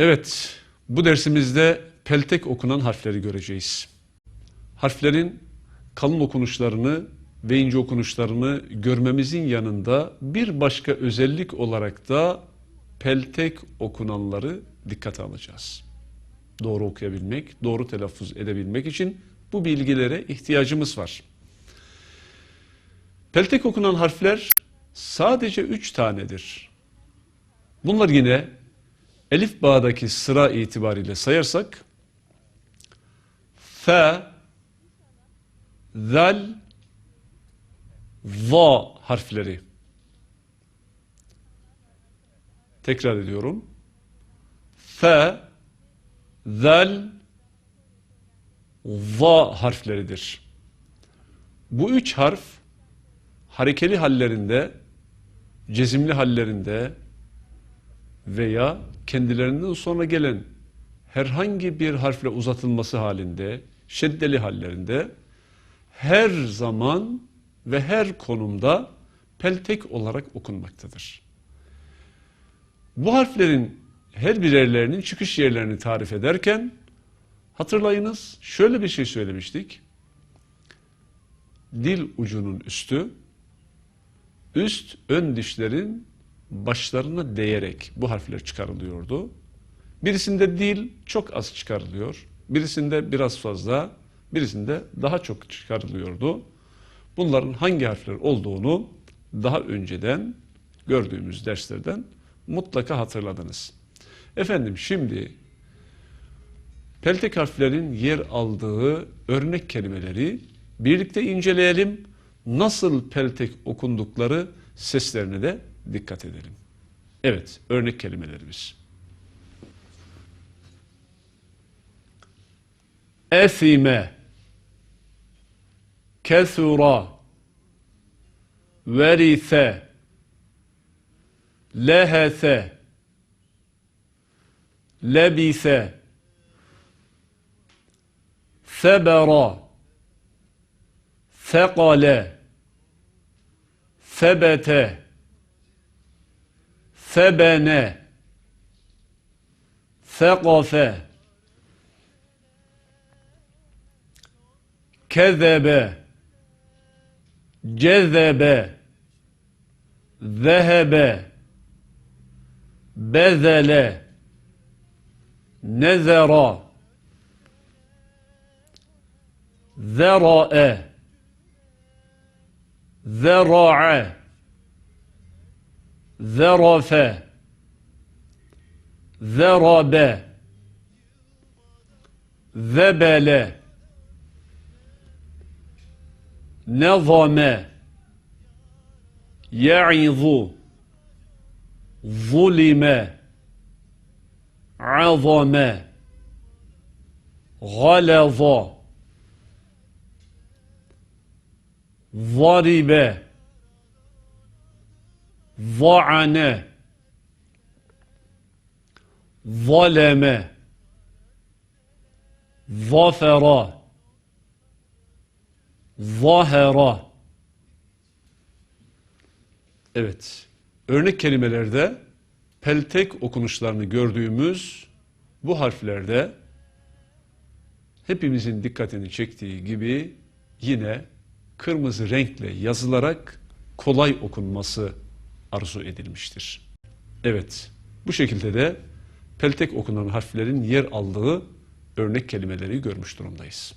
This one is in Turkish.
Evet, bu dersimizde peltek okunan harfleri göreceğiz. Harflerin kalın okunuşlarını ve ince okunuşlarını görmemizin yanında bir başka özellik olarak da peltek okunanları dikkate alacağız. Doğru okuyabilmek, doğru telaffuz edebilmek için bu bilgilere ihtiyacımız var. Peltek okunan harfler sadece üç tanedir. Bunlar yine Elif bağdaki sıra itibariyle sayarsak F, Zal, Va harfleri. Tekrar ediyorum. F, Zal, Va harfleridir. Bu üç harf harekeli hallerinde, cezimli hallerinde veya kendilerinden sonra gelen herhangi bir harfle uzatılması halinde, şeddeli hallerinde her zaman ve her konumda peltek olarak okunmaktadır. Bu harflerin her birerlerinin çıkış yerlerini tarif ederken hatırlayınız şöyle bir şey söylemiştik. Dil ucunun üstü, üst ön dişlerin başlarına değerek bu harfler çıkarılıyordu. Birisinde dil çok az çıkarılıyor. Birisinde biraz fazla, birisinde daha çok çıkarılıyordu. Bunların hangi harfler olduğunu daha önceden gördüğümüz derslerden mutlaka hatırladınız. Efendim şimdi peltek harflerin yer aldığı örnek kelimeleri birlikte inceleyelim. Nasıl peltek okundukları seslerine de dikkat edelim. Evet, örnek kelimelerimiz. Esime, kesura, verise, lehese, lebise, sebera, sekale, sebete, sebene, sekafe, kezebe, cezebe, zehebe, bezele, nezera, zera'e, zera'a, zerafe. Zerabe. Zebele. Nezame. Ya'izu zulime. Azame. Galaza zaribe. Va'ane. Zaleme. Zafera. Zahera. Evet. Örnek kelimelerde peltek okunuşlarını gördüğümüz bu harflerde hepimizin dikkatini çektiği gibi yine kırmızı renkle yazılarak kolay okunması arzu edilmiştir. Evet, bu şekilde de peltek okunan harflerin yer aldığı örnek kelimeleri görmüş durumdayız.